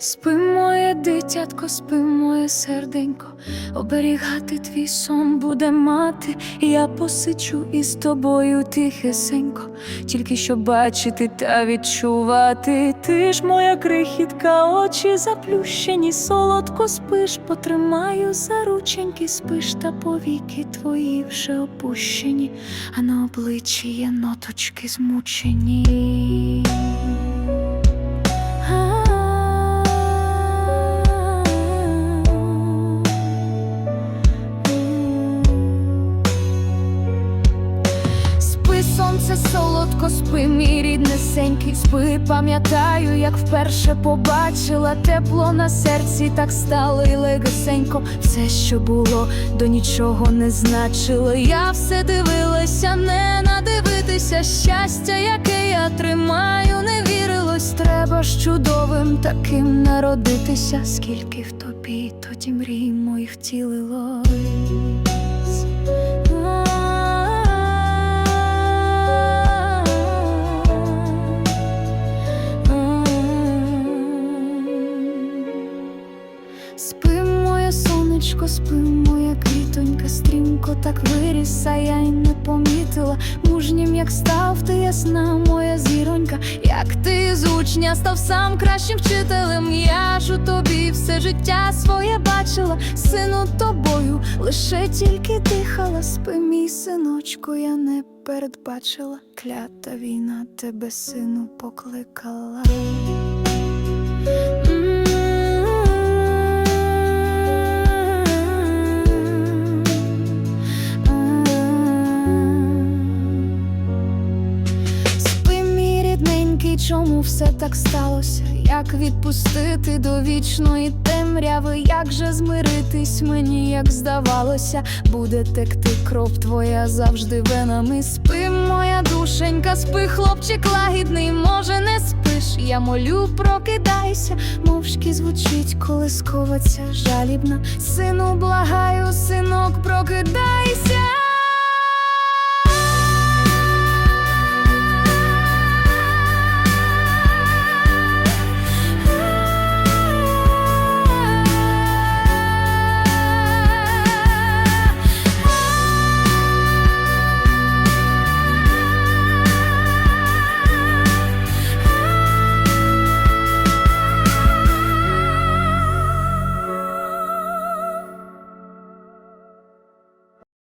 Спи, моє дитятко, спи, моє серденько, оберігати твій сон буде мати. Я посичу із тобою тихесенько, тільки щоб бачити та відчувати. Ти ж моя крихітка, очі заплющені, солодко спиш, потримаю за рученьки, спиш, та повіки твої вже опущені, а на обличчі є ноточки змучені. Сонце, солодко, спи, мій ріднесенький, спи, пам'ятаю, як вперше побачила тепло на серці, так стало і легесенько. Все, що було, до нічого не значило. Я все дивилася, не надивитися щастя, яке я тримаю, не вірилось. Треба ж чудовим таким народитися, скільки в тобі тоді мрій моїх втілилось. Спи, моє сонечко, спи, моя квітонька, стрімко так виріс, а я й не помітила. Мужнім, як став ти ясна, моя зіронька, як ти з учня став сам кращим вчителем. Я ж у тобі все життя своє бачила, сину тобою лише тільки дихала. Спи, мій синочку, я не передбачила. Клята війна тебе, сину, покликала. Рідненький, чому все так сталося? Як відпустити до вічної темряви? Як же змиритись мені, як здавалося, буде текти кров твоя завжди венами. Спи, моя душенька, спи, хлопчик лагідний, може, не спиш. Я молю, прокидайся, мовчки звучить колискова ця жалібна. Сину, благаю, синок, прокидайся.